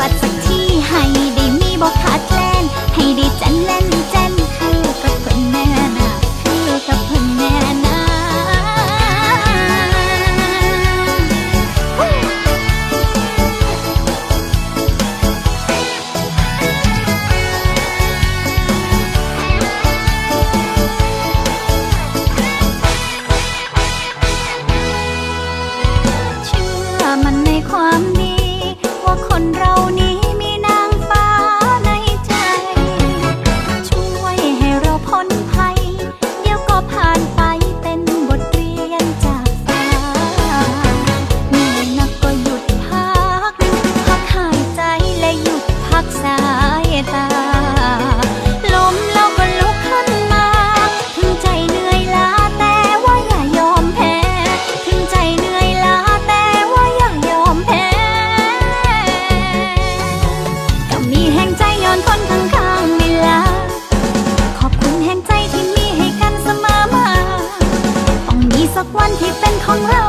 радоваться นภัย 忘了。